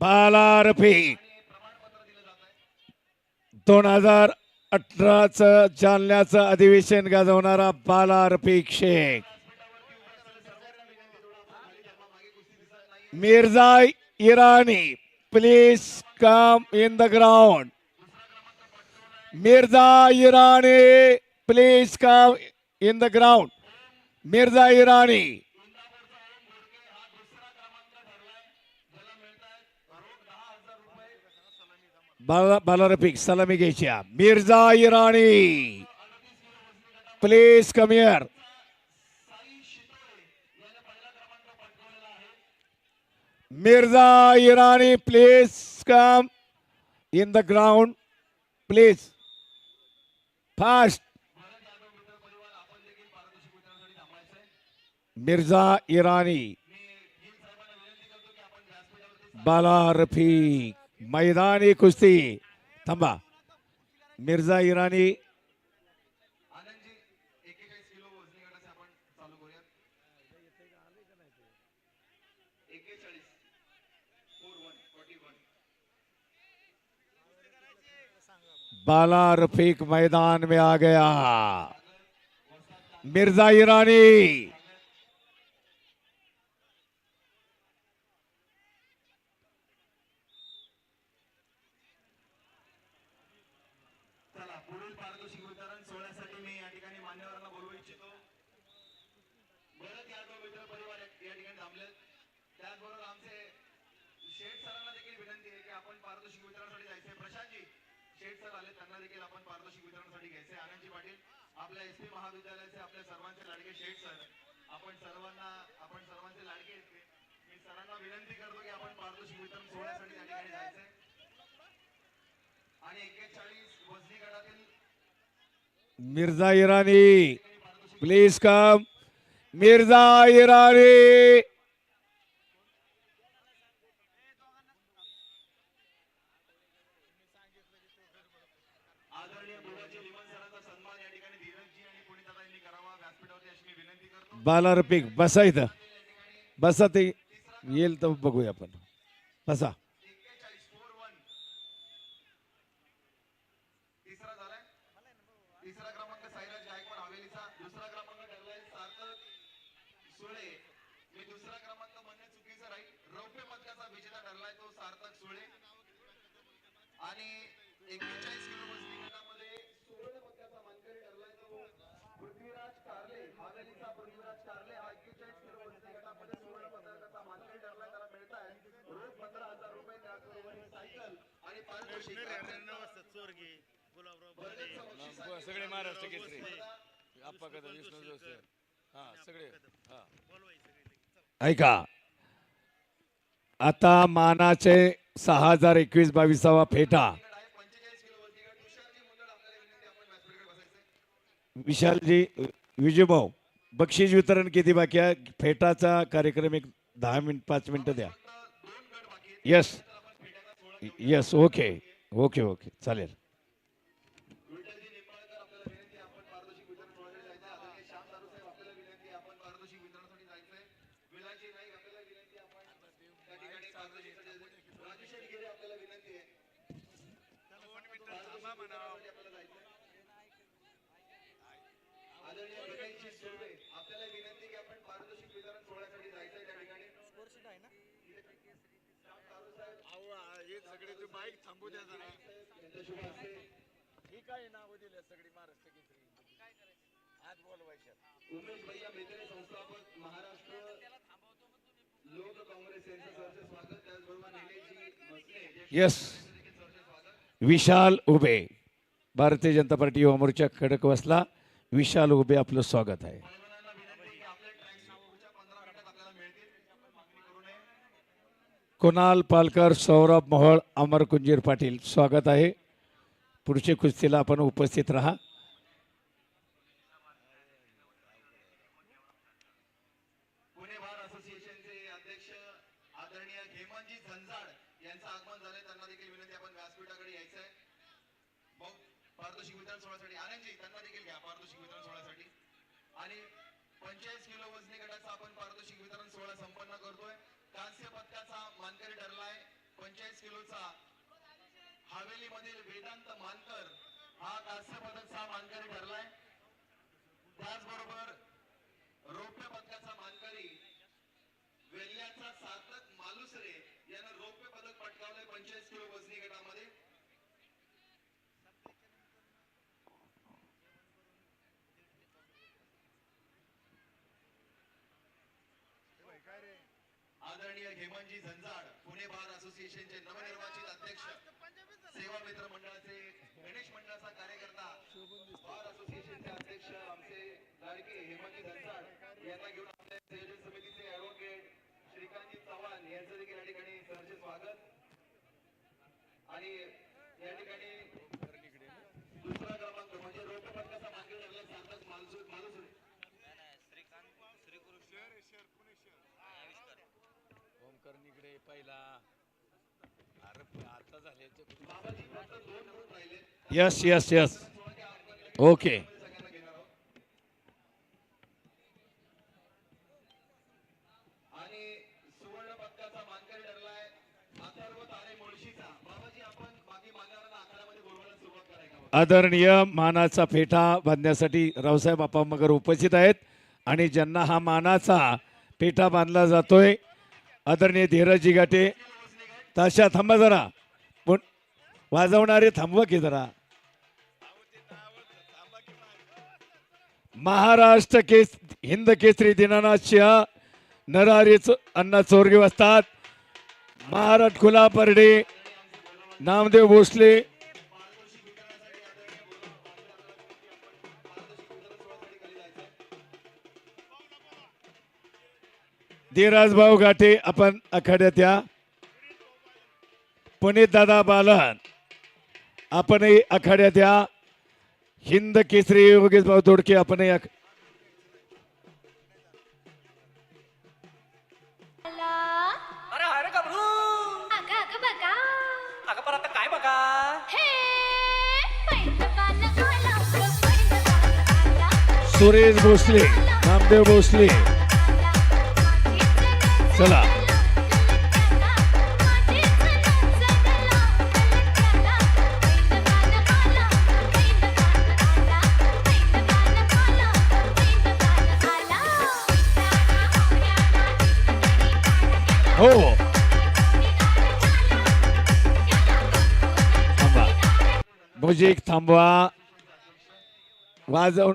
बालारपी. दोन हजार अठराच जालन्याचं अधिवेशन गाजवणारा Balarpi Shaikh. Mirza Irani please come in the ground Mirza Irani please come in the ground Mirza Irani Balarapic, Salamigecia, Mirza Irani. Please come here. Mirza Irani, please come in the ground. Please. Fast. Mirza Irani. Bala Rafiq. मैदानी कुस्ती थांबा मिर्झा इराणी बाला रफीक मैदान में आ गया। मिर्ज़ा ईरानी इच्छितो. बरेच यादव मित्र परिवार या ठिकाणी थांबले त्याचबरोबर आमचे शेठ सरांना देखील विनंती आहे की आपण पारितोषिक वितरणासाठी जायचे प्रशांतजी शेठ सर आले त्यांना देखील आपण पारितोषिक वितरणासाठी घ्यायचे आनंदजी पाटील आपल्या एस पी महाविद्यालयाचे आपल्या सर्वांचे लाडके शेठ सर. आपण सर्वांना आपण सर्वांचे लाडके मी सरांना विनंती करतो की आपण पारितोषिक वितरण सोहळ्यासाठी त्या ठिकाणी जायचंय. आणि एक्केचाळीस वजनी गटातील मिर्झा इराणी. प्लीज कम मिर्झा इराणी बालारपिक बसा इथं. बसा ते येईल तर बघूया आपण. बसा. आणि एक्केचाळीस किलो वजनी गटामध्ये सुवर्ण पदकाचा मानकरी ठरलाय तो पृथ्वीराज कारले हवेलीचा पृथ्वीराज कारले हा एक्केचाळीस किलो वजनी गटामध्ये सुवर्ण पदकाचा मानकरी ठरलाय त्याला मिळत आहे रोज पंधरा हजार रुपये त्याचबरोबर सायकल आणि पारितोषिक चोरगी गुलाबराव. सगळे महाराष्ट्र केसरी. आप्पा कदम विष्णू जोशी हा सगळे. हा. ऐका. आता मानाचे सहा हजार एकवीस बावीसावा फेटा. विशालजी विजयभाऊ बक्षीस वितरण किती बाकी आहे? फेटाचा कार्यक्रम एक दहा मिनिट पाच मिनिटं द्या. Yes yes okay okay okay चालेल विठ्ठलजी निंबाळकर आपल्याला विनंती आहे, आपण पारितोषिक वितरण सोहळ्यासाठी जायचं आदरणीय श्याम दारू साहेब आपल्याला विनंती आहे, आपण पारितोषिक वितरणासाठी जायचंय विलासजी नाईक आपल्याला विनंती आहे, आपण त्या ठिकाणी पारितोषिकसाठी जायचंय. राजू शेठ गिरे आपल्याला विनंती आहे जायचंय. आदरणीय विनयजी सुर्वे आपल्याला विनंती आहे की आपण पारितोषिक वितरण सोहळ्यासाठी जायचंय त्या ठिकाणी. यांच्या शुभ हस्ते. उमेश भैया मेत्रे संस्थापक महाराष्ट्र लोक काँग्रेस यांचं स्वागत. त्याचबरोबर निलेशजी मसले यस विशाल उभे. भारतीय जनता पार्टी युवा मोर्चा खडकवासला विशाल उभे आपलं स्वागत आहे. कुणाल पालकर सौरभ मोहोळ अमर कुंजीर पाटील स्वागत आहे. पुढच्या कुस्तीला आपण उपस्थित राहा. पुणे बार असोसिएशनचे अध्यक्ष आदरणीय हेमंतजी झंझाड यांचं आगमन झालंय त्यांना देखील विनंती आपण व्यासपीठाकडे यायचंय. भाऊ पारितोषिक वितरण सोहळ्यासाठी आनंदजी त्यांना देखील घ्या पारितोषिक वितरण सोहळ्यासाठी. आणि पंचेचाळीस किलो वजनी गटाचा आपण पारितोषिक वितरण सोहळा संपन्न करतोय. कांस्य पदकाचा मानकरी ठरलाय. पंचेचाळीस किलोचा हवेली मधील वेदांत मानकर हा कांस्य पदकचा मानकरी ठरलाय. त्याचबरोबर रौप्य पदकाचा मानकरी वेल्ल्याचा सार्थक मालुसरे यानं रौप्य पदक पटकावलंय पंचेचाळीस किलो वजनी गटामध्ये आदरणीय हेमंतजी झंजाड पुणे बार असोसिएशनचे नवनिर्वाचित अध्यक्ष सेवा मित्र मंडळाचे गणेश मंडळाचा कार्यकर्ता बार असोसिएशनचे अध्यक्ष आमचे लाडके हेमंतजी झंजाड यांना घेऊन आपल्या संयोजन समितीचे ऍडव्होकेट श्रीकांतजी चव्हाण यांचं देखील या ठिकाणी सरचे स्वागत. आणि या ठिकाणी दुसरा क्रमांक म्हणजे रौप्य पदकाचा मानकरी ठरला सार्थक मालसू मालुसरे ओमकरणीकडे पहिला अरे आता झाले बाबाजी फक्त दोन मिनिट राहिले यस यस यस ओके सगळ्यांना घेणार आहोत आणि सुवर्ण पदकाचा मानकरी ठरलाय अथर्व तारे मुळशीचा बाबाजी आपण बाकी मान्यवरांना आखाड्यामध्ये बोलवायला सुरुवात करायला हवं. आदरणीय मानाचा फेटा बांधण्यासाठी रावसाहेब बापा मगर उपस्थित आहेत. आणि ज्यांना हा मानाचा पेटा बांधला जातोय आदरणीय धीराजी गाटे ताशा थांबा जरा. पण वाजवणारे थांबवा की जरा. महाराष्ट्र केस हिंद केसरी दिनानाथच्या नरहरीच अण्णा चोरगे असतात महाराज खुला परडे नामदेव भोसले धीराज भाऊ गाठे आपण आखाड्यात या पुनीत दादा बालन आपणही आखाड्यात या हिंद केसरी योगेश भाऊ दोडके आपणही आख- अरे अरे गबरू चला. हो. थांबा. म्युझिक थांबवा. वाजव